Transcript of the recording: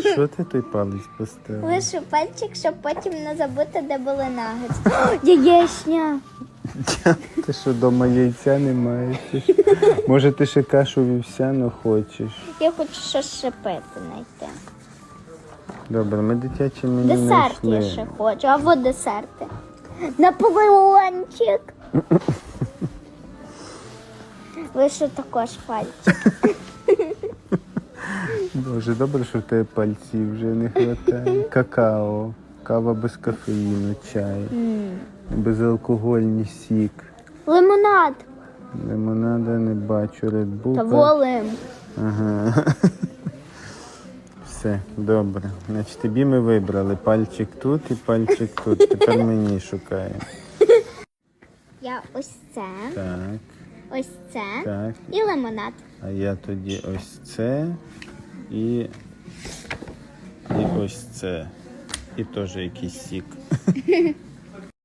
Що ти той палець поставив? Лишу пальчик, щоб потім не забути, де були нагетси. Яєшня. Ти що дома яйця немає? Чи що? Може ти ще кашу вівсяну хочеш? Я хочу щось шипити знайти. Добре, ми дитячі меню Десерт я знайшли. ще хочу. А от десерти. Наполеончик. Лише також пальчик. Боже, добре, що в тебе пальців вже не вистачає. Какао, кава без кофеїну, чай, безалкогольний сік. Лимонад. Лимонада не бачу, Bull. Та волим. Ага. Все, добре. Значить, тобі ми вибрали пальчик тут і пальчик тут. Тепер мені шукаємо. Я ось це, Так, ось це так. і лимонад. А я тоді ось це і, і ось це. І теж якийсь сік.